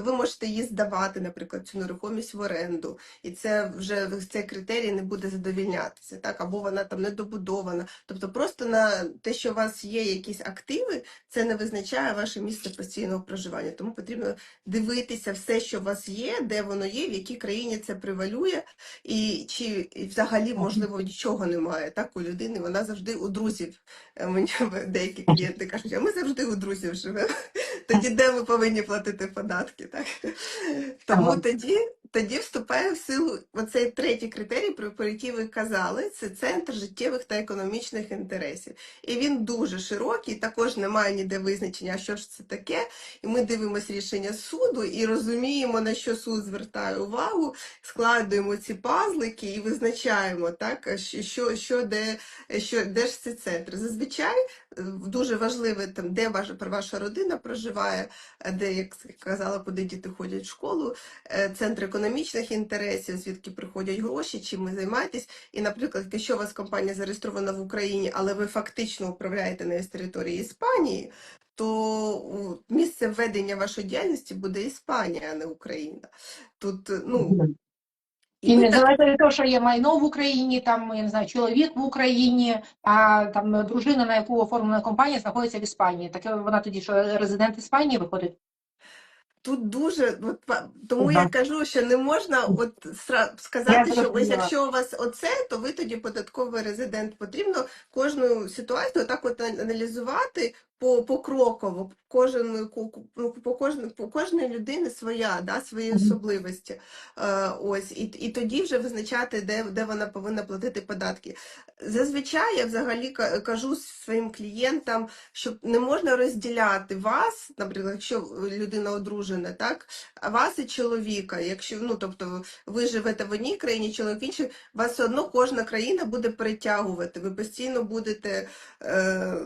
то ви можете її здавати, наприклад, цю нерухомість в оренду, і це вже цей критерій не буде задовільнятися, так або вона там недобудована. Тобто, просто на те, що у вас є якісь активи, це не визначає ваше місце постійного проживання. Тому потрібно дивитися все, що у вас є, де воно є, в якій країні це превалює, і чи і взагалі можливо нічого немає. Так у людини вона завжди у друзів. Е, Мені деякі клієнти кажуть, а ми завжди у друзів живемо. Тоді де ми повинні платити податки? Так тому тоді. Тоді вступає в силу оцей третій критерій, про, який ви казали, це центр життєвих та економічних інтересів. І він дуже широкий, також немає ніде визначення, що ж це таке. І ми дивимося рішення суду і розуміємо, на що суд звертає увагу, складуємо ці пазлики і визначаємо, так, що, що, де, що, де ж ці центри. Зазвичай е, дуже важливе, там, де ваша, ваша родина проживає, е, де, як казала, куди діти ходять в школу, е, центр економічних інтересів, звідки приходять гроші, чим ви займаєтесь. І, наприклад, якщо у вас компанія зареєстрована в Україні, але ви фактично управляєте нею з території Іспанії, то місце введення вашої діяльності буде Іспанія, а не Україна. Тут, ну, І ви не так- від того, що є майно в Україні, там я не знаю, чоловік в Україні, а там дружина, на яку оформлена компанія, знаходиться в Іспанії. Таке вона тоді, що резидент Іспанії виходить. Тут дуже от, тому Ага. я кажу, що не можна от сказати, Я що ось якщо у вас оце, то ви тоді податковий резидент. Потрібно кожну ситуацію так от аналізувати по покроково. Кожен ку- ну, по кожен по кожної людини своя, да, свої особливості. Е, ось і, і тоді вже визначати, де, де вона повинна платити податки. Зазвичай я взагалі кажу своїм клієнтам, що не можна розділяти вас, наприклад, якщо людина одружена, так, вас і чоловіка. Якщо ну тобто ви живете в одній країні, чоловік в іншій, вас все одно кожна країна буде перетягувати. Ви постійно будете. Е,